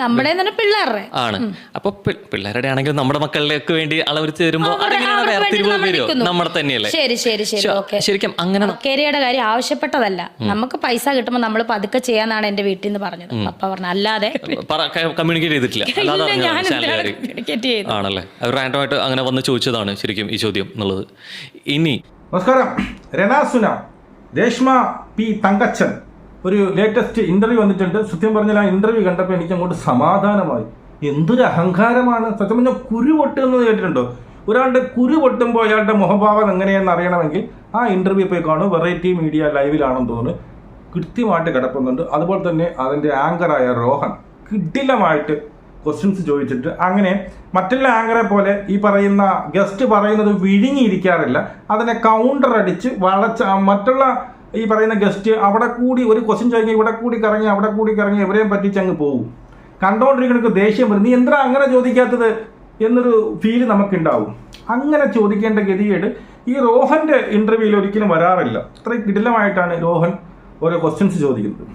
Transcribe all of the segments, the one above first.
നമ്മുടെ തന്നെ പിള്ളേരുടെ ആണ്. അപ്പൊ പിള്ളേരുടെ ആണെങ്കിൽ നമ്മുടെ മക്കളിലേക്ക് വേണ്ടി അളവരിച്ച് തരുമ്പോ അതെങ്ങനെയാണ് വേർതിരിവ് വരുമോ. നമ്മുടെ തന്നെയല്ലേ? ശരി ശരി ശരി. ഓക്കെ. ശരിക്കും അങ്ങനെ കേരിയുടെ കാര്യം ആവശ്യപ്പെട്ടതല്ല. നമുക്ക് പൈസ കിട്ടുമ്പോൾ നമ്മൾ പതുക്കെ ചെയ്യാന്നാണ് എന്റെ വീട്ടിൽ നിന്ന് പറഞ്ഞത്. പപ്പ പറഞ്ഞു അല്ലാതെ കമ്മ്യൂണിക്കേറ്റ് ചെയ്തിട്ടില്ല. അല്ലാതെ? ആണല്ലേ? റാൻഡമായിട്ട് അങ്ങനെ വന്ന് ചോദിച്ചതാണ് ശരിക്കും ഈ ചോദ്യം എന്നുള്ളത്. ഇനി നമസ്കാരം. രണാസുന രേഷ്മ പി തങ്കച്ചൻ. ഒരു ലേറ്റസ്റ്റ് ഇന്റർവ്യൂ വന്നിട്ടുണ്ട്. സത്യം പറഞ്ഞാൽ ആ ഇന്റർവ്യൂ കണ്ടപ്പോൾ എനിക്ക് അങ്ങോട്ട് സമാധാനമായി. എന്തൊരു അഹങ്കാരമാണ്. സത്യം പറഞ്ഞാൽ കുരു പൊട്ടുന്നത് കേട്ടിട്ടുണ്ടോ? ഒരാളുടെ കുരു പൊട്ടുമ്പോൾ അയാളുടെ മുഖഭാവം എങ്ങനെയാണെന്ന് അറിയണമെങ്കിൽ ആ ഇന്റർവ്യൂ പോയി കാണും. വെറൈറ്റി മീഡിയ ലൈവിലാണെന്ന് തോന്നുന്നു. കൃത്യമായിട്ട് കിടക്കുന്നുണ്ട് അതുപോലെ തന്നെ അതിന്റെ ആങ്കറായ രോഹൻ കിടിലമായിട്ട് ക്വസ്റ്റ്യൻസ് ചോദിച്ചിട്ട് അങ്ങനെ മറ്റുള്ള ആങ്കറെ പോലെ ഈ പറയുന്ന ഗസ്റ്റ് പറയുന്നത് വിഴുങ്ങിയിരിക്കാറില്ല. അതിനെ കൗണ്ടർ അടിച്ച് വളച്ച മറ്റുള്ള ഈ പറയുന്ന ഗസ്റ്റ് അവിടെ കൂടി ഒരു ക്വസ്റ്റ്യൻ ചോദിക്കുക ഇവിടെ കൂടി കറങ്ങി അവിടെ കൂടി കറങ്ങി എവരെയും പറ്റിച്ച് അങ്ങ് പോകും കണ്ടോണ്ടിരിക്കണക്ക് ദേഷ്യം വരും. നീ എന്താ അങ്ങനെ ചോദിക്കാത്തത് എന്നൊരു ഫീൽ നമുക്കുണ്ടാവും. അങ്ങനെ ചോദിക്കേണ്ട ഗതികേട് ഈ റോഹന്റെ ഇന്റർവ്യൂവിൽ ഒരിക്കലും വരാറില്ല. അത്രയും കിടിലമായിട്ടാണ് രോഹൻ ഓരോ ക്വസ്റ്റ്യൻസ് ചോദിക്കുന്നത്.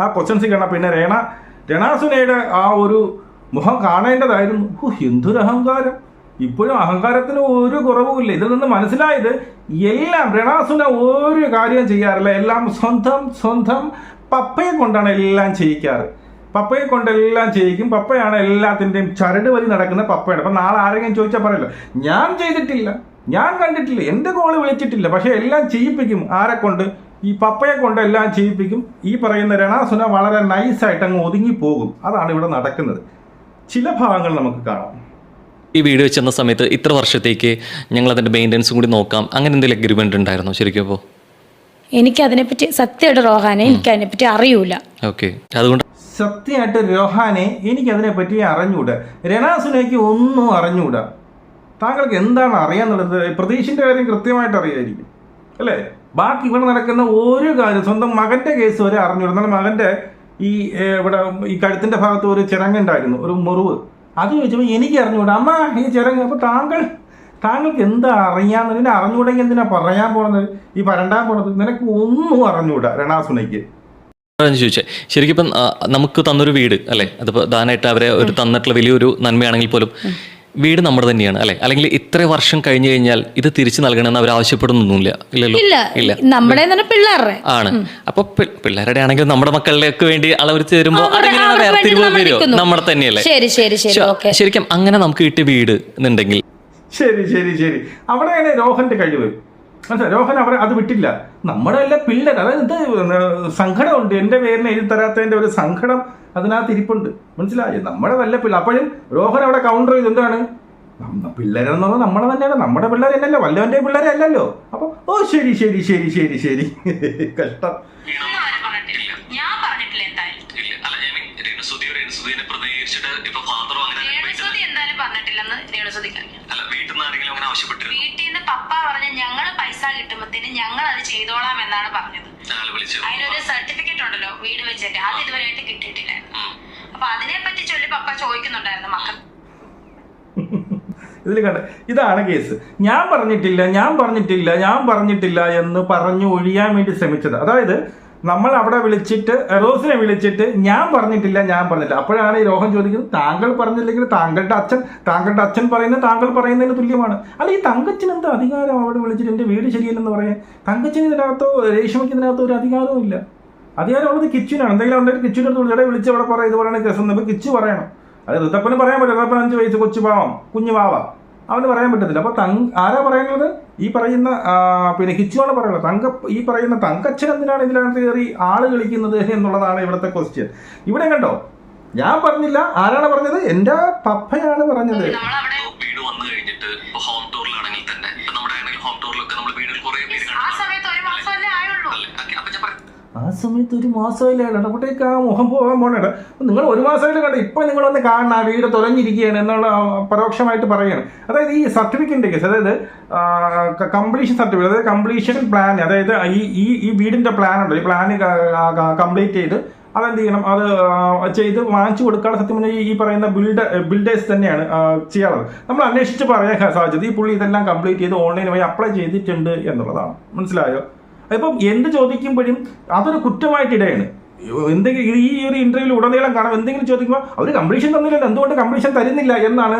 ആ ക്വസ്റ്റ്യൻസ് കാണാം പിന്നെ രേണ രണാസുനയുടെ ആ ഒരു മുഖം കാണേണ്ടതായിരുന്നു. എന്തൊരു അഹങ്കാരം. ഇപ്പോഴും അഹങ്കാരത്തിന് ഒരു കുറവുമില്ല. ഇതിൽ നിന്ന് മനസ്സിലായത് എല്ലാം രണാസുന ഒരു കാര്യം ചെയ്യാറില്ല. എല്ലാം സ്വന്തം സ്വന്തം പപ്പയെ കൊണ്ടാണ് എല്ലാം ചെയ്യിക്കാറ്. പപ്പയെ കൊണ്ടെല്ലാം ചെയ്യിക്കും. പപ്പയാണ് എല്ലാത്തിന്റെയും ചരട് വലി നടക്കുന്ന പപ്പയാണ്. അപ്പം നാളെ ആരെങ്കിലും ചോദിച്ചാൽ പറയല്ലോ ഞാൻ ചെയ്തിട്ടില്ല. ഞാൻ കണ്ടിട്ടില്ല. എന്റെ കോൾ വിളിച്ചിട്ടില്ല. പക്ഷേ എല്ലാം ചെയ്യിപ്പിക്കും. ആരെ കൊണ്ട്? ഈ പപ്പയെ കൊണ്ട് എല്ലാം ചെയ്യിപ്പിക്കും. ഈ പറയുന്ന രണാസുന വളരെ നൈസായിട്ട് അങ്ങ് ഒതുങ്ങി പോകും. അതാണ് ഇവിടെ നടക്കുന്നത്. ചില ഭാഗങ്ങൾ നമുക്ക് കാണാം. ഈ വീഡിയോ ചെന്ന സമയത്ത് ഇത്ര വർഷത്തേക്ക് ഞങ്ങൾ അതിന്റെ മെയിന്റെനൻസും കൂടി നോക്കാം. അങ്ങനെ എന്തെങ്കിലും അഗ്രിമെന്റ് ഉണ്ടായിരുന്നോ? ശരിക്കും അപ്പോൾ എനിക്ക് അതിനെപ്പറ്റി സത്യമായിട്ട് റോഹാനെ എനിക്ക് അതിനെപ്പറ്റി അറിയൂല. ഓക്കെ. അതുകൊണ്ട് സത്യമായിട്ട് രോഹാനെ എനിക്കതിനെ പറ്റി അറിഞ്ഞൂടാ രണാസിനേക്ക് ഒന്നും അറിഞ്ഞൂടാ. താങ്കൾക്ക് എന്താണ് അറിയാന്നുള്ളത്? പ്രതീക്ഷിന്റെ കാര്യം കൃത്യമായിട്ട് അറിയായിരിക്കും. അല്ലേ? ബാക്കി ഇവിടെ നടക്കുന്ന ഒരു കാര്യം സ്വന്തം മകന്റെ കേസ് വരെ അറിഞ്ഞൂടാ. എന്നാൽ മകന്റെ ഈ ഇവിടെ ഈ കഴുത്തിന്റെ ഭാഗത്ത് ഒരു ചിരങ്ങുണ്ടായിരുന്നു ഒരു മുറിവ്. അത് ചോദിച്ചപ്പോൾ എനിക്ക് അറിഞ്ഞുകൂടാ അമ്മ ഈ ചിറങ്ങ് അപ്പോൾ താങ്കൾ താങ്കൾക്ക് എന്താ അറിയാമെന്ന് നിന്നെ അറിഞ്ഞുകൂടെങ്കിൽ എന്തിനാ പറയാൻ പോണത്? ഈ പരണ്ടാൻ പോണത്? നിനക്ക് ഒന്നും അറിഞ്ഞുകൂടാ രണാസുനയ്ക്ക്. അതാണ് ചോദിച്ചേ. ശരിക്കും ഇപ്പം നമുക്ക് തന്നൊരു വീട് അല്ലേ? അതിപ്പോൾ ദാനായിട്ട് അവരെ ഒരു തന്നിട്ടുള്ള വലിയൊരു നന്മയാണെങ്കിൽ പോലും വീട് നമ്മുടെ തന്നെയാണ് അല്ലെ? അല്ലെങ്കിൽ ഇത്ര വർഷം കഴിഞ്ഞു കഴിഞ്ഞാൽ ഇത് തിരിച്ചു നൽകണമെന്ന് അവർ ആവശ്യപ്പെടുന്നൊന്നുമില്ല. ഇല്ലല്ലോ? ഇല്ല. ഇല്ല. നമ്മുടെ തന്നെ പിള്ളേരുടെ. ആണ്. അപ്പൊ പിള്ളേരുടെ ആണെങ്കിൽ നമ്മുടെ മക്കളിലേക്ക് വേണ്ടി അളവരിച്ച് തരുമ്പോ അവർക്ക് അതെങ്ങനെയാണ് വേർതിരിവ് നമ്മൾ വരുമോ നമ്മുടെ തന്നെയല്ലേ? ശരി ശരി ശരി. ശരിക്കും അങ്ങനെ നമുക്ക് കിട്ടിയ വീട് എന്നുണ്ടെങ്കിൽ. ശരി ശരി ശരി. അവിടെയാണ് രോഹന്റെ കഴിവ്. മനസ്സിലായി രോഹൻ അവരെ അത് വിട്ടില്ല. നമ്മുടെ എല്ലാ പിള്ളേർ അതായത് ഇത് സങ്കടമുണ്ട് എന്റെ പേരിന് എഴുതി തരാത്തതിന്റെ ഒരു സങ്കടം അതിനകത്ത് ഇരിപ്പുണ്ട്. മനസ്സിലായി? നമ്മുടെ വല്ല പിള്ളേർ അപ്പോഴും രോഹൻ അവിടെ കൗണ്ടർ ചെയ്ത്. എന്താണ്? പിള്ളേരെന്ന് പറഞ്ഞാൽ നമ്മളെ തന്നെയാണ്. നമ്മുടെ പിള്ളേർ അല്ലല്ലോ. വല്ലവന്റെ പിള്ളേരെ അല്ലല്ലോ. അപ്പൊ ഓ ശരി ശരി ശരി ശരി ശരി. കഷ്ടം. രേണുസുതി എന്തായാലും പറഞ്ഞിട്ടില്ലെന്ന് രേണുസുതിക്ക് അറിയാം വീട്ടിൽ നിന്ന് പപ്പ പറഞ്ഞ ഞങ്ങൾ പൈസ കിട്ടുമ്പത്തിന് ഞങ്ങൾ അത് ചെയ്തോളാം എന്നാണ് പറഞ്ഞത്. അതിനൊരു സർട്ടിഫിക്കറ്റ് ഉണ്ടല്ലോ വീട് വെച്ചിട്ട്. അത് ഇതുവരെയായിട്ട് കിട്ടിയിട്ടില്ലായിരുന്നു. അപ്പൊ അതിനെ പറ്റി ചൊല്ലി പപ്പ ചോദിക്കുന്നുണ്ടായിരുന്നു മക്കൾ. ഇതിൽ കണ്ട ഇതാണ് കേസ്. ഞാൻ പറഞ്ഞിട്ടില്ല ഞാൻ പറഞ്ഞിട്ടില്ല ഞാൻ പറഞ്ഞിട്ടില്ല എന്ന് പറഞ്ഞു ഒഴിയാൻ വേണ്ടി ശ്രമിച്ചത്. അതായത് നമ്മൾ അവിടെ വിളിച്ചിട്ട് റോസിനെ വിളിച്ചിട്ട് ഞാൻ പറഞ്ഞിട്ടില്ല ഞാൻ പറഞ്ഞില്ല. അപ്പോഴാണ് ഈ രോഹൻ ചോദിക്കുന്നത് താങ്കൾ പറഞ്ഞില്ലെങ്കിൽ താങ്കളുടെ അച്ഛൻ താങ്കളുടെ അച്ഛൻ പറയുന്ന താങ്കൾ പറയുന്നതിന് തുല്യമാണ്. അല്ല ഈ തങ്കച്ചിന് എന്താ അധികാരം അവിടെ വിളിച്ചിട്ട് എന്റെ വീട് ശരിയല്ലെന്ന് പറയാൻ? തങ്കച്ചിന് ഇതിനകത്തോ രേഷ്മയ്ക്ക് ഇതിനകത്തോ ഒരു അധികാരവും ഇല്ല. അധികാരമുള്ളത് കിച്ചുവിനാണ്. എന്തെങ്കിലും ഉണ്ടെങ്കിൽ കിച്ചുവിന്റെ അടുത്ത് വിളിച്ച് അവിടെ പറയാം ഇത് കേസ് എന്നപ്പോൾ കിച്ചു പറയണം. അത് ഋതപ്പന് പറയാൻ പറ്റില്ല ഋതപ്പൻ അഞ്ച് വയസ്സ് കൊച്ചു പാവം കുഞ്ഞു പാവ. അവന് പറയാൻ പറ്റത്തില്ല. അപ്പോൾ തങ് ആരാ പറയുന്നത് ഈ പറയുന്ന പിന്നെ ഹിച്ചുവാണ് പറയുന്നത് തങ്ക ഈ പറയുന്ന തങ്കച്ചൻ എന്തിനാണ് ഇതിനകത്ത് കയറി ആൾ കളിക്കുന്നത് എന്നുള്ളതാണ് ഇവിടുത്തെ ക്വസ്റ്റ്യൻ ഇവിടെ കണ്ടോ? ഞാൻ പറഞ്ഞില്ല. ആരാണ് പറഞ്ഞത്? എന്റെ പപ്പയാണ് പറഞ്ഞത്. സമയത്ത് ഒരു മാസമായില്ല? ഇടപെട്ടേക്ക് ആ മുഖം പോകാൻ പോണേ നിങ്ങൾ ഒരു മാസമായിട്ട് കണ്ട? ഇപ്പം നിങ്ങൾ വന്ന് കാണണം ആ വീട് തുറഞ്ഞിരിക്കുകയാണ് എന്നുള്ള പരോക്ഷമായിട്ട് പറയുകയാണ്. അതായത് ഈ സർട്ടിഫിക്കറ്റിന്റെ കേസ് അതായത് കംപ്ലീഷൻ സർട്ടിഫിക്കറ്റ് അതായത് കംപ്ലീഷൻ പ്ലാൻ അതായത് ഈ ഈ ഈ വീടിന്റെ പ്ലാൻ ഉണ്ട് ഈ പ്ലാൻ കംപ്ലീറ്റ് ചെയ്ത് അതെന്ത് ചെയ്യണം? അത് ചെയ്ത് വാങ്ങിച്ചു കൊടുക്കാനുള്ള സത്യം പറഞ്ഞാൽ ഈ- പറയുന്ന ബിൽഡ് ബിൽഡേഴ്സ് തന്നെയാണ് ചെയ്യാറുള്ളത്. നമ്മൾ അന്വേഷിച്ച് പറയാൻ സാധിച്ചത് ഈ പുള്ളി ഇതെല്ലാം കംപ്ലീറ്റ് ചെയ്ത് ഓൺലൈൻ വഴി അപ്ലൈ ചെയ്തിട്ടുണ്ട് എന്നുള്ളതാണ്. മനസ്സിലായോ? അതിപ്പം എന്ത് ചോദിക്കുമ്പോഴും അതൊരു കുറ്റമായിട്ട് ഇടയാണ്. എന്തെങ്കിലും ഈ- ഒരു ഇന്റർവ്യൂവിൽ ഉടനീളം കാണാം. എന്തെങ്കിലും ചോദിക്കുമ്പോൾ അവർ കംപ്ലീഷൻ തന്നില്ലല്ലോ. എന്തുകൊണ്ട് കംപ്ലീഷൻ തരുന്നില്ല എന്നാണ്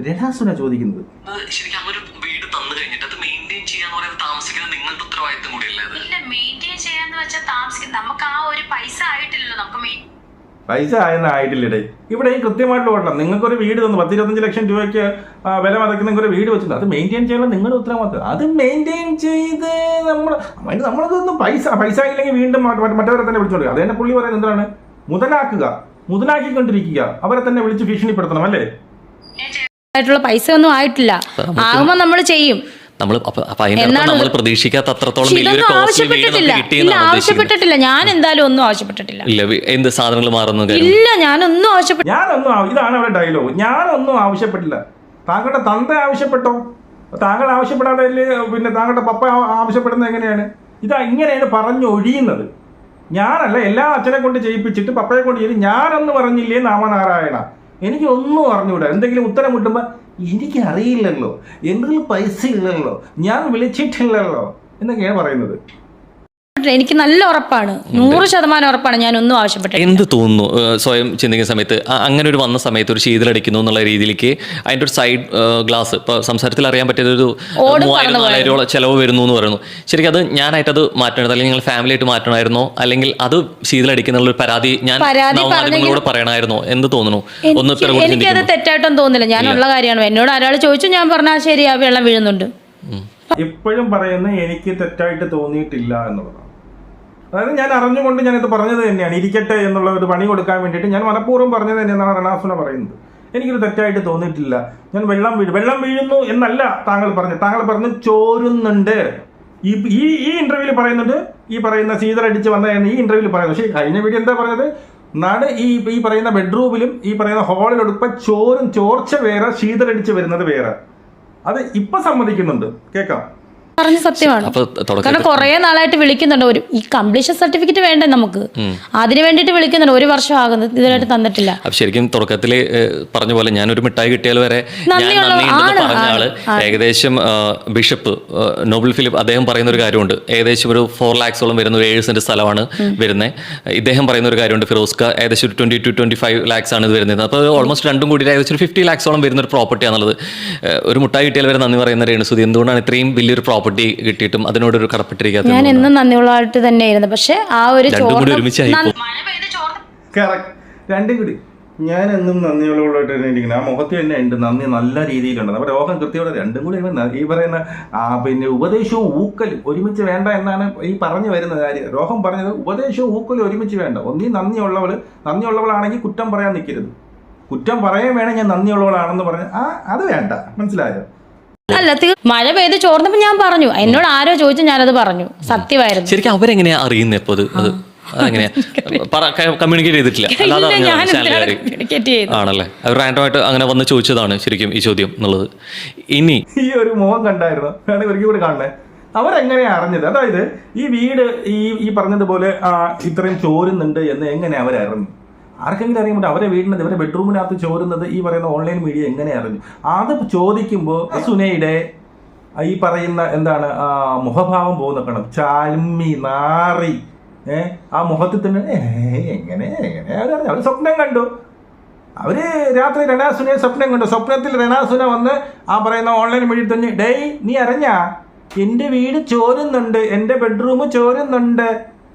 രഹാസുന ചോദിക്കുന്നത്. ശരിക്കും അതൊരു വീട് തന്നു കഴിഞ്ഞിട്ട് അത് മെയിന്റെയിൻ ചെയ്യാന്ന് പറയുന്നത് താമസിക്കുന്നത് നിങ്ങളുടെ ഉത്തരവാദിത്തം കൂടിയല്ലേ അല്ലേ ഇല്ല മെയിന്റെയിൻ ചെയ്യാന്ന് വെച്ചാൽ താമസിക്കുന്നത് നമുക്ക് ആ ഒരു പൈസ ആയിട്ടില്ലല്ലോ നമുക്ക് മെയിൻ പൈസ ആയെന്ന് ആയിട്ടില്ലേ ഇവിടെ ഈ കൃത്യമായിട്ടുള്ള ഓടണം നിങ്ങൾക്കൊരു വീട് തന്നു പത്ത് ഇരുപത്തഞ്ച് ലക്ഷം രൂപയ്ക്ക് വില മതയ്ക്ക് നിങ്ങൾക്ക് ഒരു വീട് വെച്ചിട്ടുണ്ട്. അത് മെയിന്റെയിൻ ചെയ്യണം നിങ്ങളുടെ ഉത്തരവാദിത്വം അത് മെയിന്റെയിൻ ചെയ്ത് നമ്മൾ അതിന് നമ്മളതൊന്നും പൈസ പൈസ ഇല്ലെങ്കിൽ വീണ്ടും മറ്റവരെ തന്നെ വിളിച്ചോളൂ. അത് തന്നെ പുള്ളി പറയുന്നത് എന്താണ്? മുതലാക്കുക മുതലാക്കിക്കൊണ്ടിരിക്കുക. അവരെ തന്നെ വിളിച്ച് ഭീഷണിപ്പെടുത്തണം അല്ലേ? ആയിട്ടുള്ള പൈസ ഒന്നും ആയിട്ടില്ല ആകുമ്പോ നമ്മൾ ചെയ്യും. നമ്മൾ അപ്പൊ എന്നാണ് നമ്മൾ പ്രതീക്ഷിക്കാത്ത അത്രത്തോളം വലിയൊരു വീട് ആവശ്യപ്പെട്ടിട്ടില്ല. ഇല്ല ആവശ്യപ്പെട്ടിട്ടില്ല. ഞാൻ എന്തായാലും ഒന്നും ആവശ്യപ്പെട്ടിട്ടില്ല. ഇല്ല എന്ത് സാധനങ്ങൾ മാറുന്ന കാര്യം? ഇല്ല ഞാനൊന്നും ആവശ്യപ്പെട്ടില്ല ഞാനൊന്നും ഇതാണ് അവരുടെ ഡയലോഗ് ഞാനൊന്നും ആവശ്യപ്പെട്ടില്ല. താങ്കളുടെ തന്ത ആവശ്യപ്പെട്ടോ? താങ്കൾ ആവശ്യപ്പെടാതെ പിന്നെ താങ്കളുടെ പപ്പ ആവശ്യപ്പെടുന്നത് എങ്ങനെയാണ്? ഇതാ ഇങ്ങനെയാണ് പറഞ്ഞു ഒഴിയുന്നത്. ഞാനല്ല എല്ലാ അച്ഛനെ കൊണ്ട് ചെയ്യിപ്പിച്ചിട്ട് പപ്പയെ കൊണ്ട് ചെയ്ത് ഞാനൊന്ന് പറഞ്ഞില്ലേ നാമനാരായണ? എനിക്ക് ഒന്നും അറിഞ്ഞൂടാ. എന്തെങ്കിലും ഉത്തരം കിട്ടുമ്പോൾ എനിക്ക് അറിയില്ലല്ലോ എന്റെ പൈസ ഇല്ലല്ലോ ഞാൻ വിളിച്ചിട്ടില്ലല്ലോ. എന്നൊക്കെയാണ് പറയുന്നത്. എനിക്ക് നല്ല ഉറപ്പാണ്. നൂറ് ശതമാനം ഉറപ്പാണ്. ഞാൻ ഒന്നും ആവശ്യപ്പെട്ടത് എന്ത് തോന്നുന്നു? സ്വയം ചിന്തിക്കുന്ന സമയത്ത് അങ്ങനെ ഒരു വന്ന സമയത്ത് ഒരു ശീതലടിക്കുന്നു എന്നുള്ള രീതിയിലേക്ക് അതിന്റെ ഒരു സൈഡ് ഗ്ലാസ് ഇപ്പൊ സംസാരത്തിൽ അറിയാൻ പറ്റിയത് ഒരു മൂവായിരം നാലായിരം ചെലവ് വരുന്നു എന്ന് പറയുന്നു. ശരിക്കും അത് ഞാനായിട്ട് അത് മാറ്റണത് അല്ലെങ്കിൽ നിങ്ങൾ ഫാമിലി ആയിട്ട് മാറ്റണമായിരുന്നോ? അല്ലെങ്കിൽ അത് ശീതലടിക്കുന്ന ഒരു പരാതി ഞാൻ നിങ്ങളോട് പറയണമായിരുന്നോ? എന്ത് തോന്നുന്നു? ഒന്ന് എനിക്കത് തെറ്റായിട്ടൊന്നും തോന്നില്ല ഞാനുള്ള കാര്യമാണ്. എന്നോട് ഒരാൾ ചോദിച്ചു ഞാൻ പറഞ്ഞാൽ ശരി ആ വെള്ളം വീഴുന്നുണ്ട്. ഇപ്പോഴും പറയുന്ന എനിക്ക് തെറ്റായിട്ട് തോന്നിയിട്ടില്ല എന്നുള്ളതാണ്. അതായത് ഞാൻ അറിഞ്ഞുകൊണ്ട് ഞാനിത് പറഞ്ഞത് തന്നെയാണ്. ഇരിക്കട്ടെ എന്നുള്ള ഒരു പണി കൊടുക്കാൻ വേണ്ടിയിട്ട് ഞാൻ മനഃപൂർവം പറഞ്ഞത് തന്നെയെന്നാണ് റണാസുന പറയുന്നത്. എനിക്കിത് തെറ്റായിട്ട് തോന്നിയിട്ടില്ല. ഞാൻ വെള്ളം വീഴും വെള്ളം വീഴുന്നു എന്നല്ല താങ്കൾ പറഞ്ഞു താങ്കൾ പറഞ്ഞു ചോരുന്നുണ്ട്. ഈ ഈ ഈ ഇന്റർവ്യൂവിൽ പറയുന്നുണ്ട്. ഈ പറയുന്ന സീതർ അടിച്ച് വന്ന ഈ ഇന്റർവ്യൂവിൽ പറയുന്നു. പക്ഷേ കഴിഞ്ഞ വീഡിയോ എന്താ പറഞ്ഞത്? നാട് ഈ ഈ പറയുന്ന ബെഡ്റൂമിലും ഈ പറയുന്ന ഹാളിലൊടുക്ക ചോരും ചോർച്ച വേറെ ശീതലടിച്ച് വരുന്നത് വേറെ. അത് ഇപ്പൊ സമ്മതിക്കുന്നുണ്ട്. കേൾക്കാം. പറഞ്ഞ സത്യമാണ്. കാരണം കുറെ നാളായിട്ട് വിളിക്കുന്നുണ്ട്. ഒരു ഈ കംപ്ലീഷൻ സർട്ടിഫിക്കറ്റ് വേണ്ടേ നമുക്ക്? അതിന് വേണ്ടിയിട്ട് വിളിക്കുന്നുണ്ട്. ഒരു വർഷം ആകുന്നത് ഇതിനായിട്ട് തന്നിട്ടില്ല. ശരിക്കും തുടക്കത്തിൽ പറഞ്ഞ പോലെ ഞാൻ ഒരു മിഠായി കിട്ടിയാൽ വരെ പറഞ്ഞ ആൾ. ഏകദേശം ബിഷപ്പ് നോബിൾ നോബൽ ഫിലിപ്പ് അദ്ദേഹം പറയുന്ന ഒരു കാര്യമുണ്ട്. ഏകദേശം ഒരു ഫോർ ലാക്സോളം വരുന്ന ഒരു ഏഴ് സെന്റ് സ്ഥലമാണ് വരുന്നത് ഇദ്ദേഹം പറയുന്ന ഒരു കാര്യമുണ്ട്. ഫിറോസ്ക ഏകദേശം ഒരു twenty two twenty five lakhs ആണ് ഇത് വരുന്നത്. അപ്പോൾ ഓൾമോസ്റ്റ് രണ്ടും കൂടി ഏകദേശം ഒരു ഫിഫ്റ്റി ലാക്സോളം വരുന്ന ഒരു പ്രോപ്പർട്ടി ആണുള്ളത്. ഒരു മുട്ടായി കിട്ടിയാൽ വരെ നന്ദി പറയുന്ന രേണുസുതി. എന്തുകൊണ്ടാണ് ഇത്രയും വലിയൊരു പ്രോപ്പർട്ടി കിട്ടിയിട്ടും അതിനോടൊരു കടപ്പെട്ടിരിക്കാത്തത് ഞാൻ എന്നും നന്ദിയുള്ളതായിട്ട് തന്നെയായിരുന്നു. പക്ഷെ ആ ഒരു രണ്ടും കൂടി ചോർന്ന- ഒരുമിച്ചായി നന്ദി- മഴ ചോർന്ന് കറക്റ്റ് രണ്ടും കൂടി. ഞാൻ എന്നും നന്ദിയുള്ളതായിട്ട് തന്നെ ഇരിക്കുന്നത് ആ മുഖത്ത് തന്നെ ഉണ്ട് നന്ദി നല്ല രീതിയിലുണ്ട് അപ്പോൾ രോഗം കൃത്യമായിട്ട് രണ്ടും കൂടി ഇവൻ ഈ പറയുന്ന ആ പിന്നെ ഉപദേശവും ഊക്കലും ഒരുമിച്ച് വേണ്ട എന്നാണ് ഈ പറഞ്ഞു വരുന്ന കാര്യം. രോഗം പറഞ്ഞത് ഉപദേശവും ഊക്കലും ഒരുമിച്ച് വേണ്ട. ഒന്നീ നന്ദിയുള്ളവൾ നന്ദിയുള്ളവളാണെങ്കിൽ കുറ്റം പറയാൻ നിൽക്കരുത്. കുറ്റം പറയാൻ വേണം ഞാൻ നന്ദിയുള്ളവളാണെന്ന് പറഞ്ഞ്. ആ അത് വേണ്ട. മനസ്സിലായോ? അല്ല മഴ പെയ്ത് ചോർന്നപ്പോ ഞാൻ പറഞ്ഞു. എന്നോട് ആരോ ചോദിച്ചു ഞാനത് പറഞ്ഞു. സത്യമായിരുന്നു. ശരിക്കും അവരെങ്ങനെയാ അറിയുന്നത് ഇപ്പോൾ അത്? അത് അതെങ്ങനെയാ? കമ്മ്യൂണിക്കേറ്റ് ചെയ്തിട്ടില്ല. അല്ലാതെ? ആണല്ലേ? അവർ റാൻഡമായിട്ട് അങ്ങനെ വന്ന് ചോദിച്ചതാണ് ശരിക്കും ഈ ചോദ്യം എന്നുള്ളത്. ഇനി ഈ ഒരു മുഖം കണ്ടായിരുന്നു? ഇവർക്ക് കൂടി കാണണേ. അവരെങ്ങനെയാ അറിഞ്ഞത്? അതായത് ഈ വീട് ഈ ഈ പറഞ്ഞതുപോലെ ഇത്രയും ചോരുന്നുണ്ട് എന്ന് എങ്ങനെ അവരറിഞ്ഞു? ആർക്കെങ്കിലും അറിയാൻ പറ്റും അവരെ വീടിനകത്ത് ഇവരെ ബെഡ്റൂമിനകത്ത് ചോരുന്നത് ഈ പറയുന്ന ഓൺലൈൻ മീഡിയ എങ്ങനെ അറിഞ്ഞു അത് ചോദിക്കുമ്പോൾ സുനയുടെ ഈ പറയുന്ന എന്താണ് മുഖഭാവം പോകുന്ന കാണും ചാൽമി നാറി ഏ ആ മുഖത്തിൽ തന്നെ എങ്ങനെ എങ്ങനെ? അവരറിഞ്ഞു അവർ സ്വപ്നം കണ്ടു. അവർ രാത്രി രണാസുനെ സ്വപ്നം കണ്ടു. സ്വപ്നത്തിൽ രണാസുന വന്ന് ആ പറയുന്ന ഓൺലൈൻ വഴി തന്നെ ഡേയ് നീ അറിഞ്ഞാ എന്റെ വീട് ചോരുന്നുണ്ട് എന്റെ ബെഡ്റൂം ചോരുന്നുണ്ട്.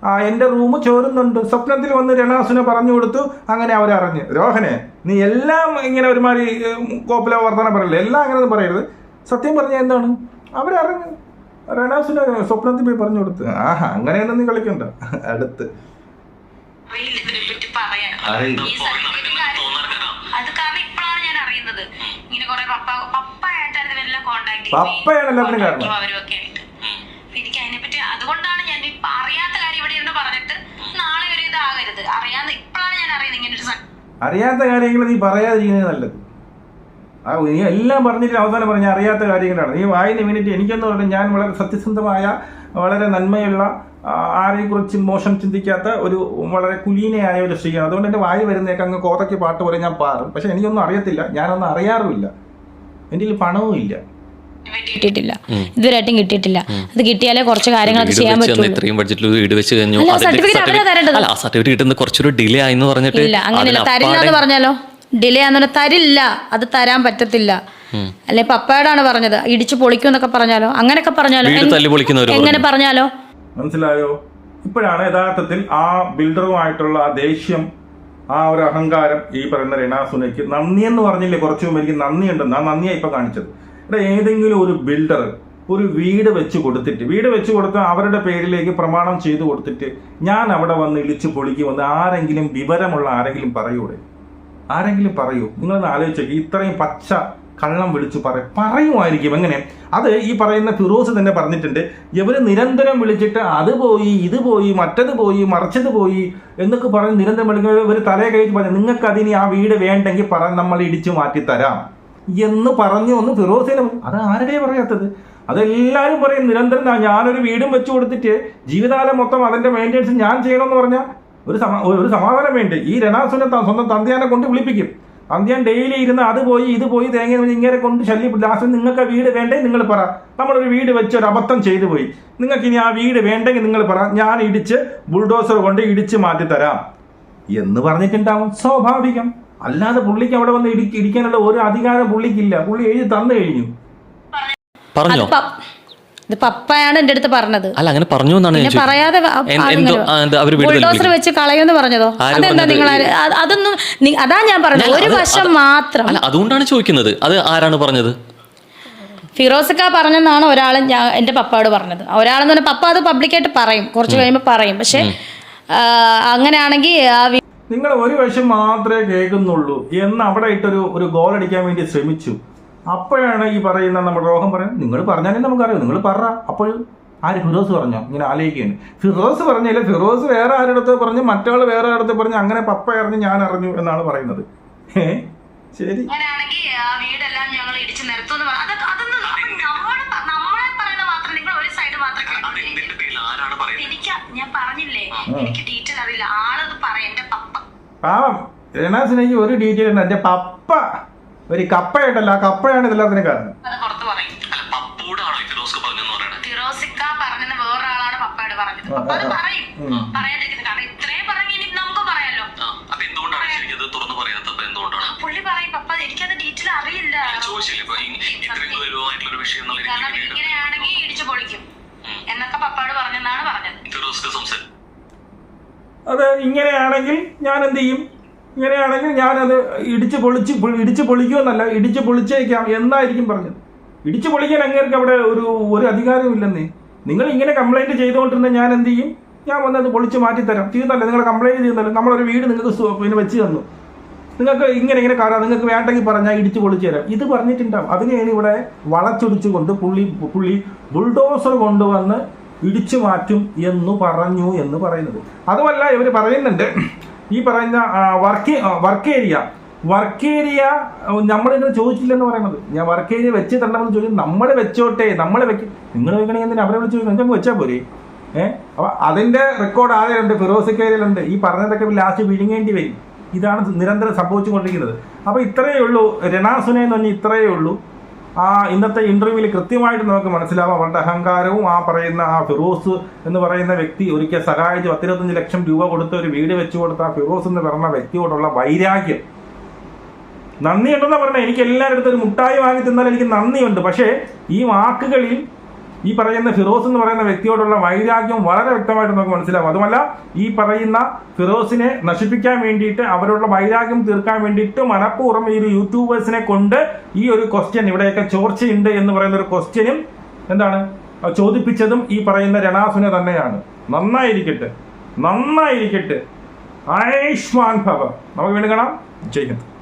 ആ എന്റെ റൂം ചോരുന്നുണ്ട്. സ്വപ്നത്തിൽ വന്ന് രണാസുനെ പറഞ്ഞു കൊടുത്തു. അങ്ങനെ അവരറിഞ്ഞ് രോഹനെ നീ എല്ലാം ഇങ്ങനെ ഒരുമാതിരി കോപ്പിലോ വർത്തമാനം പറയില്ല? എല്ലാം അങ്ങനെ ഒന്നും പറയരുത്. സത്യം പറഞ്ഞാൽ എന്താണ്? അവരറിഞ്ഞു. രണാസുനെ സ്വപ്നത്തിൽ പോയി പറഞ്ഞു കൊടുത്തു. ആഹാ അങ്ങനെയൊന്നും നീ കളിക്കണ്ട. അടുത്ത്. പപ്പയാണല്ലോ അതിന് പപ്പയാണ് എല്ലാത്തിനും കാരണം. എനിക്ക് അതിനെപ്പറ്റി അതുകൊണ്ടാണ് ഞാൻ അറിയാത്ത കാര്യം ഇവിടെ ഇരുന്ന് പറഞ്ഞിട്ട് നാളെ ഒരു ഇതാകരുത്. അറിയാന്ന് ഇപ്പോഴാണ് ഞാൻ അറിയുന്നത് ഇങ്ങനെ ഒരു അറിയാത്ത കാര്യങ്ങൾ നീ പറയാതിരിക്കുന്നത് നല്ലത്. ആ നീ എല്ലാം പറഞ്ഞിട്ട് അവസാനം പറഞ്ഞ അറിയാത്ത കാര്യങ്ങളാണ്. നീ വായിന് വേണ്ടിയിട്ട് എനിക്കെന്ന് പറഞ്ഞാൽ ഞാൻ വളരെ സത്യസന്ധമായ വളരെ നന്മയുള്ള ആരെക്കുറിച്ച് മോശം ചിന്തിക്കാത്ത ഒരു വളരെ കുലീനയായ ഒരു സ്ത്രീയാണ്. അതുകൊണ്ട് എന്റെ വായി വരുന്നേക്ക് അങ്ങ് കോതയ്ക്ക് പാട്ട് പോലെ ഞാൻ പാറും പക്ഷെ എനിക്കൊന്നും അറിയത്തില്ല. ഞാനൊന്നും അറിയാറുമില്ല. എന്റെ കയ്യിൽ പണവും ഇല്ല കിട്ടിയിട്ടില്ല. ഇതുവരെയായിട്ടും കിട്ടിയിട്ടില്ല. അത് കിട്ടിയാലേ കുറച്ച് കാര്യങ്ങളൊക്കെ ചെയ്യാൻ ഇത്രയും ബഡ്ജറ്റിൽ വീട് വെച്ച് കഴിഞ്ഞു. സർട്ടിഫിക്കറ്റ് കിട്ടുന്ന കുറച്ചൊരു ഡിലേ ആയെന്ന് പറഞ്ഞിട്ട് ഇല്ല അങ്ങനെയല്ല. തരില്ല എന്ന് പറഞ്ഞാലോ? ഡിലേ ആണെന്ന് തരില്ല. അത് തരാൻ പറ്റത്തില്ല. അല്ലെ പപ്പയോടാണ് പറഞ്ഞത്. ഇടിച്ചു പൊളിക്കും എന്നൊക്കെ പറഞ്ഞാലോ? അങ്ങനെയൊക്കെ പറഞ്ഞാലോ? വീട് തല്ലി പൊളിക്കുന്നവര് എങ്ങനെ പറഞ്ഞാലോ? മനസ്സിലായോ? ഇപ്പോഴാണ് യഥാർത്ഥത്തിൽ ആ ബിൽഡറുമായിട്ടുള്ള ആ ദേഷ്യം ആ ഒരു അഹങ്കാരം ഈ പറയുന്ന രണാസുനയ്ക്ക് നന്ദി എന്ന് പറഞ്ഞില്ലേ? കുറച്ചു മുമ്പ് എനിക്ക് നന്ദിയുണ്ടെന്ന്. ആ നന്ദിയാണ് ഇപ്പൊ കാണിച്ചത്. ഇവിടെ ഏതെങ്കിലും ഒരു ബിൽഡർ ഒരു വീട് വെച്ച് കൊടുത്തിട്ട് വീട് വെച്ച് കൊടുത്ത് അവരുടെ പേരിലേക്ക് പ്രമാണം ചെയ്തു കൊടുത്തിട്ട് ഞാൻ അവിടെ വന്ന് പൊളിക്ക് വന്ന് ആരെങ്കിലും വിവരമുള്ള ആരെങ്കിലും പറയൂടെ? ആരെങ്കിലും പറയൂ. നിങ്ങളൊന്ന് ആലോചിച്ചേക്ക് ഇത്രയും പച്ച കള്ളം വിളിച്ചു പറ പറയുമായിരിക്കും. എങ്ങനെ? അത് ഈ പറയുന്ന ഫിറോസ് തന്നെ പറഞ്ഞിട്ടുണ്ട്. ഇവർ നിരന്തരം വിളിച്ചിട്ട് അത് പോയി ഇത് പോയി മറ്റത് പോയി മറിച്ചത് പോയി എന്നൊക്കെ പറഞ്ഞ് നിരന്തരം വിളിക്കുമ്പോൾ ഇവർ തലയെ കഴിച്ച് പറഞ്ഞു നിങ്ങൾക്ക് അതിനി ആ വീട് വേണ്ടെങ്കിൽ പറ നമ്മൾ ഇടിച്ചു മാറ്റി തരാം എന്ന് പറഞ്ഞു ഒന്ന് ഫിറോസിനെ അത് ആരുടെ പറയാത്തത്? അതെല്ലാവരും പറയും നിരന്തരം "ആ, ഞാനൊരു വീടും വെച്ചു കൊടുത്തിട്ട് ജീവിതകാലം മൊത്തം അതിന്റെ മെയിന്റെനൻസ് ഞാൻ ചെയ്യണമെന്ന് പറഞ്ഞാൽ ഒരു സമ ഒരു സമാധാനം വേണ്ടി? ഈ രണാസുനെ സ്വന്തം തന്തിയാനെ കൊണ്ട് വിളിപ്പിക്കും. തന്തിയാൻ ഡെയിലി ഇരുന്ന് അത് പോയി ഇത് പോയി തേങ്ങ ഇങ്ങനെ കൊണ്ട് ശല്യം ലാസ്റ്റ് നിങ്ങൾക്ക് വീട് വേണ്ടേ? നിങ്ങൾ പറ. നമ്മളൊരു വീട് വെച്ച് ഒരു അബദ്ധം ചെയ്തു പോയി. നിങ്ങൾക്ക് ഇനി ആ വീട് വേണ്ടെങ്കിൽ നിങ്ങൾ പറ. ഞാൻ ഇടിച്ച് ബുൾഡോസർ കൊണ്ട് ഇടിച്ച് മാറ്റി തരാം എന്ന് പറഞ്ഞിട്ടുണ്ടാവും. സ്വാഭാവികം. അല്ലാതെ പുള്ളിക്ക് അവിടെ വന്ന് ഇടിക്ക് ഇടിക്കാനുള്ള ഒരു അധികാരം പുള്ളിക്കില്ല. പുള്ളി എഴുതി തന്നു കഴിഞ്ഞു. പറഞ്ഞോ? ഇത് പപ്പയാണ് എന്റെ അടുത്ത് പറഞ്ഞത്. അല്ല അങ്ങനെ പറഞ്ഞു എന്നാണ് ഞാൻ പിന്നെ പറയാതെ ബുൾഡോസർ വെച്ച് കളയുമെന്ന് പറഞ്ഞതോ? അതെന്താ നിങ്ങൾ അതൊന്നും അതാ ഞാൻ പറഞ്ഞത്. ഒരു വശം മാത്രം. അല്ല അതുകൊണ്ടാണ് ചോദിക്കുന്നത്. അത് ആരാണ് പറഞ്ഞത്? ഫിറോസക്ക പറഞ്ഞെന്നാണ് ഒരാൾ ഞാൻ എന്റെ പപ്പയോട് പറഞ്ഞത്. ഒരാളെന്ന് പറഞ്ഞാൽ പപ്പ അത് പബ്ലിക്കായിട്ട് പറയും. കുറച്ച് കഴിയുമ്പോൾ പറയും. പക്ഷെ അങ്ങനെയാണെങ്കിൽ ആ നിങ്ങൾ ഒരു വശം മാത്രമേ കേൾക്കുന്നുള്ളൂ എന്ന് അവിടെ ഇട്ടൊരു ഒരു ഗോൾ അടിക്കാൻ വേണ്ടി ശ്രമിച്ചു. അപ്പോഴാണ് ഈ പറയുന്ന നമ്മുടെ രോഹം പറയുന്നത് നിങ്ങൾ പറഞ്ഞാലേ നമുക്കറിയാം നിങ്ങൾ പറ. അപ്പോൾ ആര്? ഫിറോസ് പറഞ്ഞോ? ഇങ്ങനെ ആലോചിക്കുകയാണ്. ഫിറോസ് പറഞ്ഞില്ല ഫിറോസ് വേറെ ആരുടെ പറഞ്ഞു മറ്റാൾ വേറെ ആരുടെ പറഞ്ഞു അങ്ങനെ പപ്പ അറിഞ്ഞു ഞാൻ അറിഞ്ഞു എന്നാണ് പറയുന്നത്. ഏ ശരി. അങ്ങനെയാണെങ്കിൽ ആ വീടെല്ലാം ഞങ്ങൾ ഇടിച്ചു നിരത്തുമെന്ന്. എനിക്ക് ഞാൻ പറഞ്ഞില്ലേ എനിക്ക് ഡീറ്റെയിൽ അറിയില്ല. പപ്പ പാവം. രനാസിനേക്ക് ഒരു ഡീറ്റെയിൽ ഉണ്ട് എന്റെ പപ്പ ഒരു കപ്പയുണ്ടല്ലോ. ആ കപ്പയാണ് ഇതെല്ലാത്തിനും കാരണം. പറയും. ഫിറോസിക്ക പറഞ്ഞെന്ന് വേറൊരാളാണ് പപ്പയോട് പറഞ്ഞത്. പപ്പ പുള്ളി പറയും എനിക്കത് ഡീറ്റെയിൽ അറിയില്ല. കാരണം ഇങ്ങനെയാണെങ്കിൽ ഇടിച്ചു പൊളിക്കും. എന്നൊക്കെ പപ്പാട് പറഞ്ഞെന്നാണ് പറഞ്ഞത്. അത് ഇങ്ങനെയാണെങ്കിൽ ഞാൻ എന്ത് ചെയ്യും? ഇങ്ങനെയാണെങ്കിൽ ഞാനത് ഇടിച്ച് പൊളിച്ച് ഇടിച്ച് പൊളിക്കുമെന്നല്ല ഇടിച്ച് പൊളിച്ചേക്കാം എന്നായിരിക്കും പറഞ്ഞത്. ഇടിച്ച് പൊളിക്കാൻ അങ്ങേർക്ക് അവിടെ ഒരു ഒരു അധികാരമില്ലെന്നേ നിങ്ങൾ ഇങ്ങനെ കംപ്ലൈന്റ് ചെയ്തുകൊണ്ടിരുന്ന ഞാൻ എന്ത് ചെയ്യും? ഞാൻ വന്നത് പൊളിച്ച് മാറ്റിത്തരാം. തീർന്നല്ലേ? നിങ്ങൾ കംപ്ലൈന്റ് ചെയ്യുന്നല്ലോ നമ്മളൊരു വീട് നിങ്ങൾക്ക് പിന്നെ വെച്ച് തന്നു. നിങ്ങൾക്ക് ഇങ്ങനെ ഇങ്ങനെ കാരണം നിങ്ങൾക്ക് വേണ്ടെങ്കിൽ പറഞ്ഞാൽ ഇടിച്ച് പൊളിച്ചു തരാം. ഇത് പറഞ്ഞിട്ടുണ്ടാവും. അതിനെയാണ് ഇവിടെ വളച്ചൊടിച്ചുകൊണ്ട് പുള്ളി പുള്ളി ബുൾഡോസർ കൊണ്ടുവന്ന് ഇടിച്ചു മാറ്റും എന്ന് പറഞ്ഞു എന്ന് പറയുന്നത്. അതുമല്ല ഇവർ പറയുന്നുണ്ട് ഈ പറയുന്ന work work area. Work area നമ്മളിങ്ങനെ ചോദിച്ചില്ലെന്ന് പറയുന്നത്. ഞാൻ വർക്ക് ഏരിയ വെച്ച് തരണമെന്ന് ചോദിച്ചു നമ്മൾ വെച്ചോട്ടെ നമ്മൾ വെക്ക്. നിങ്ങൾ വെക്കണമെങ്കിൽ എന്തിനാ? അവരെ വിളിച്ച് ചോദിക്കും നിങ്ങൾക്ക് വെച്ചാൽ പോരെ? ഏഹ് അപ്പൊ അതിന്റെ റെക്കോർഡ് ആരെയുണ്ട് ഫിറോസിക്കേരിയിലുണ്ട് ഈ പറഞ്ഞതൊക്കെ ലാസ്റ്റ് വിഴുങ്ങേണ്ടി വരും. ഇതാണ് നിരന്തരം സംഭവിച്ചുകൊണ്ടിരിക്കുന്നത്. അപ്പൊ ഇത്രയേ ഉള്ളൂ. രണാസുനെന്ന് പറഞ്ഞാൽ ഇത്രയേ ഉള്ളൂ. ആ ഇന്നത്തെ ഇന്റർവ്യൂവിൽ കൃത്യമായിട്ട് നമുക്ക് മനസ്സിലാവാം. അവരുടെ അഹങ്കാരവും ആ പറയുന്ന ആ ഫിറോസ് എന്ന് പറയുന്ന വ്യക്തി ഒരിക്കൽ സഹായിച്ച്. പത്തിരുപത്തഞ്ച് ലക്ഷം രൂപ കൊടുത്ത് ഒരു വീട് വെച്ചു കൊടുത്ത ആ ഫിറോസ് എന്ന് പറഞ്ഞ വ്യക്തിയോടുള്ള വൈരാഗ്യം. നന്ദിയുണ്ടെന്ന് പറഞ്ഞാൽ എനിക്ക് എല്ലാവരുടെ അടുത്തും ഒരു മുട്ടായി വാങ്ങി തിന്നാൽ എനിക്ക് നന്ദിയുണ്ട്. പക്ഷേ ഈ വാക്കുകളിൽ ഈ പറയുന്ന ഫിറോസ് എന്ന് പറയുന്ന വ്യക്തിയോടുള്ള വൈരാഗ്യം വളരെ വ്യക്തമായിട്ട് നമുക്ക് മനസ്സിലാവും അതുമല്ല ഈ പറയുന്ന ഫിറോസിനെ നശിപ്പിക്കാൻ വേണ്ടിയിട്ട് അവരുടെ വൈരാഗ്യം തീർക്കാൻ വേണ്ടിയിട്ട് മനഃപൂർവം ഈ ഒരു യൂട്യൂബേഴ്സിനെ കൊണ്ട് ഈ ഒരു ക്വസ്റ്റ്യൻ ഇവിടെയൊക്കെ ചോർച്ചയുണ്ട് എന്ന് പറയുന്ന ഒരു ക്വസ്റ്റ്യനും എന്താണ്? ചോദിപ്പിച്ചതും ഈ പറയുന്ന രണാസുനെ തന്നെയാണ്. നന്നായിരിക്കട്ടെ. നന്നായിരിക്കട്ടെ. ആയുഷ്മാൻ ഭവ. നമുക്ക് വീണ്ടും കാണാം. ജയ് ഹിന്ദ്.